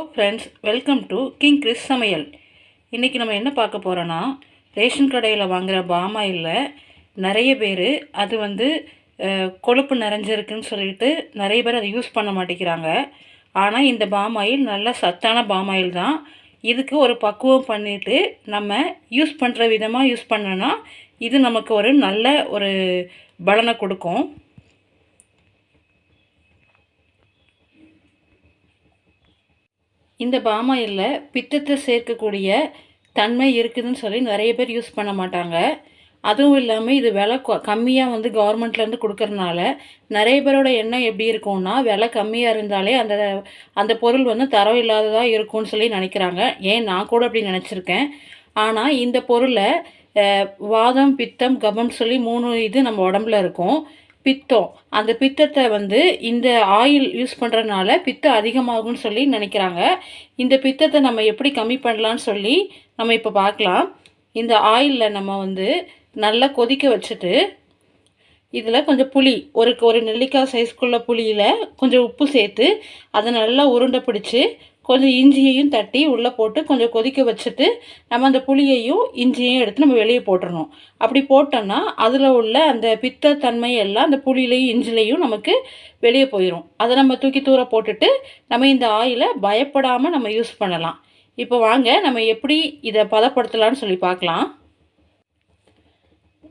Hello friends welcome to King Chris சமையல். இன்றைக்கி நம்ம என்ன பார்க்க போகிறோன்னா ரேஷன் கடையில் வாங்குகிற பாமாயில் நிறைய பேர் அது வந்து கொழுப்பு நிறைஞ்சிருக்குன்னு சொல்லிட்டு நிறைய பேர் அதை யூஸ் பண்ண மாட்டேங்கிறாங்க. ஆனால் இந்த பாமாயில் நல்ல சத்தான பாமாயில் தான். இதுக்கு ஒரு பக்குவம் பண்ணிவிட்டு நம்ம யூஸ் பண்ணுற விதமாக யூஸ் பண்ணோன்னா இது நமக்கு ஒரு நல்ல ஒரு பலனை கொடுக்கும். இந்த பாமாயில் பித்தத்தை சேர்க்கக்கூடிய தன்மை இருக்குதுன்னு சொல்லி நிறைய பேர் யூஸ் பண்ண மாட்டாங்க. அதுவும் இல்லாமல் இது விலை கம்மியாக வந்து கவர்மெண்ட்லேருந்து கொடுக்கறனால நிறைய பேரோட எண்ணம் எப்படி இருக்கும்னா விலை கம்மியாக இருந்தாலே அந்த அந்த பொருள் வந்து தரம் இல்லாததாக இருக்கும்னு சொல்லி நினைக்கிறாங்க. ஏன்? நான் கூட அப்படி நினச்சிருக்கேன். ஆனால் இந்த பொருளை வாதம் பித்தம் கபம் சொல்லி மூணு இது நம்ம உடம்புல இருக்கும். பித்தம். அந்த பித்தத்தை வந்து இந்த ஆயில் யூஸ் பண்ணுறதுனால பித்தம் அதிகமாகும்னு சொல்லி நினைக்கிறாங்க. இந்த பித்தத்தை நம்ம எப்படி கம்மி பண்ணலான்னு சொல்லி நம்ம இப்போ பார்க்கலாம். இந்த ஆயிலில் நம்ம வந்து நல்லா கொதிக்க வச்சுட்டு இதில் கொஞ்சம் புளி ஒரு ஒரு நெல்லிக்காய் சைஸ்க்குள்ள புளியில் கொஞ்சம் உப்பு சேர்த்து அதை நல்லா உருண்டை பிடிச்சி கொஞ்சம் இஞ்சியையும் தட்டி உள்ளே போட்டு கொஞ்சம் கொதிக்க வச்சுட்டு நம்ம அந்த புளியையும் இஞ்சியையும் எடுத்து நம்ம வெளியே போட்டுடணும் அப்படி போட்டோன்னா அதில் உள்ள அந்த பித்தத்தன்மை எல்லாம் அந்த புளியிலையும் இஞ்சிலையும் நமக்கு வெளியே போயிடும் அதை நம்ம தூக்கி தூர போட்டுட்டு நம்ம இந்த ஆயிலை பயப்படாமல் நம்ம யூஸ் பண்ணலாம். இப்போ வாங்க நம்ம எப்படி இதை பதப்படுத்தலாம்னு சொல்லி பார்க்கலாம்.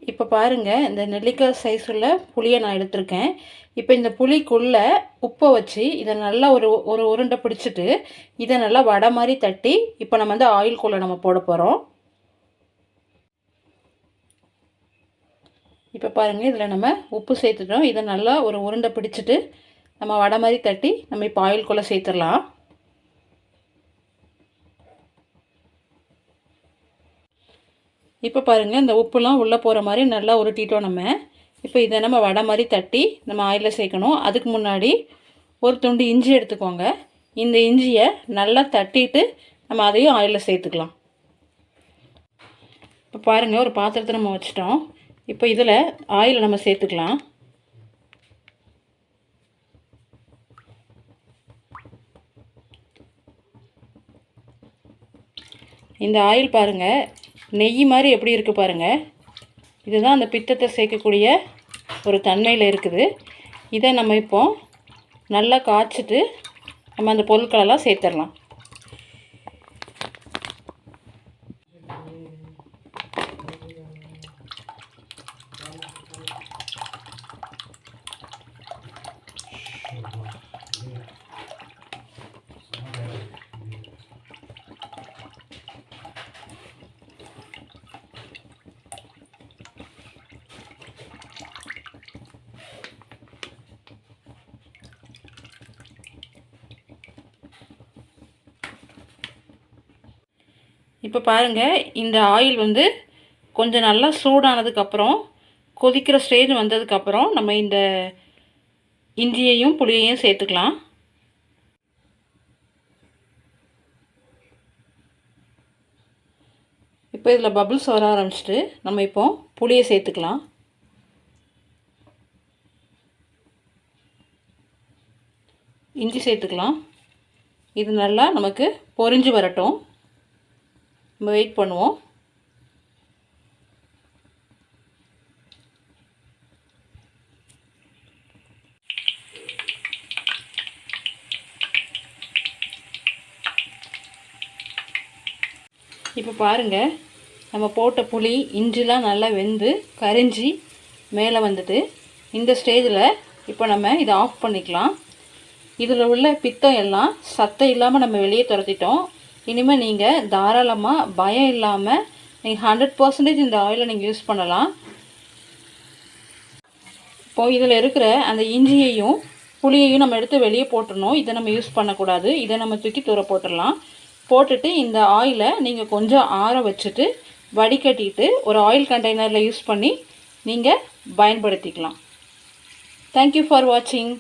இப்போ பாருங்கள் இந்த நெல்லிக்காய் சைஸ் உள்ள புளியை நான் எடுத்திருக்கேன். இப்போ இந்த புளிக்குள்ளே உப்பை வச்சு இதை நல்லா ஒரு ஒரு உருண்டை பிடிச்சிட்டு இதை நல்லா வடை மாதிரி தட்டி இப்போ நம்ம வந்து ஆயில்குள்ளே நம்ம போட போகிறோம் இப்போ பாருங்கள் இதில் நம்ம உப்பு சேர்த்துட்டோம். இதை நல்லா ஒரு உருண்டை பிடிச்சிட்டு நம்ம வடை மாதிரி தட்டி நம்ம இப்போ ஆயில்குள்ளே சேர்த்துடலாம். இப்போ பாருங்கள் இந்த உப்புலாம் உள்ளே போகிற மாதிரி நல்லா உருட்டிட்டோம் நம்ம. இப்போ இதை நம்ம வடை மாதிரி தட்டி நம்ம ஆயிலில் சேர்க்கணும். அதுக்கு முன்னாடி ஒரு துண்டு இஞ்சி எடுத்துக்கோங்க. இந்த இஞ்சியை நல்லா தட்டிட்டு நம்ம அதையும் ஆயிலில் சேர்த்துக்கலாம். இப்போ பாருங்கள் ஒரு பாத்திரத்தை நம்ம வச்சிட்டோம். இப்போ இதில் ஆயில் நம்ம சேர்த்துக்கலாம். இந்த ஆயில் பாருங்கள் நெய் மாதிரி எப்படி இருக்குது பாருங்கள் இதுதான் அந்த பித்தத்தை சேர்க்கக்கூடிய ஒரு தன்மையில் இருக்குது. இதை நம்ம இப்போ நல்லா காய்ச்சிட்டு நம்ம அந்த பொருட்களெல்லாம் சேர்த்துடலாம். இப்போ பாருங்கள் இந்த ஆயில் வந்து கொஞ்சம் நல்லா சூடானதுக்கப்புறம் கொதிக்கிற ஸ்டேஜ் வந்ததுக்கப்புறம் நம்ம இந்த இஞ்சியையும் புளியையும் சேர்த்துக்கலாம். இப்போ இதில் பபுள்ஸ் வர ஆரம்பிச்சிட்டு நம்ம இப்போ புளியை சேர்த்துக்கலாம். இஞ்சி சேர்த்துக்கலாம். இது நல்லா நமக்கு பொரிஞ்சு வரட்டும். நம்ம வெயிட் பண்ணுவோம். இப்போ பாருங்கள் நம்ம போட்ட புளி இஞ்சிலாம் நல்லா வெந்து கரிஞ்சி மேலே வந்துட்டு இந்த ஸ்டேஜில் இப்போ நம்ம இதை ஆஃப் பண்ணிக்கலாம். இதில் உள்ள பித்தம் எல்லாம் சத்தம் இல்லாமல் நம்ம வெளியே துரத்திட்டோம். இனிமேல் நீங்கள் தாராளமாக பயம் இல்லாமல் நீங்கள் ஹண்ட்ரட் பர்சன்டேஜ் இந்த ஆயிலை நீங்கள் யூஸ் பண்ணலாம். இப்போது இதில் இருக்கிற அந்த இஞ்சியையும் புளியையும் நம்ம எடுத்து வெளியே போட்டுடணும் இதை நம்ம யூஸ் பண்ணக்கூடாது. இதை நம்ம தூக்கி தூர போட்டுடலாம் போட்டுட்டு இந்த ஆயிலை நீங்கள் கொஞ்சம் ஆற வச்சுட்டு வடிகட்டிட்டு ஒரு ஆயில் கண்டெய்னரில் யூஸ் பண்ணி நீங்கள் பயன்படுத்திக்கலாம். தேங்க்யூ ஃபார் வாட்சிங்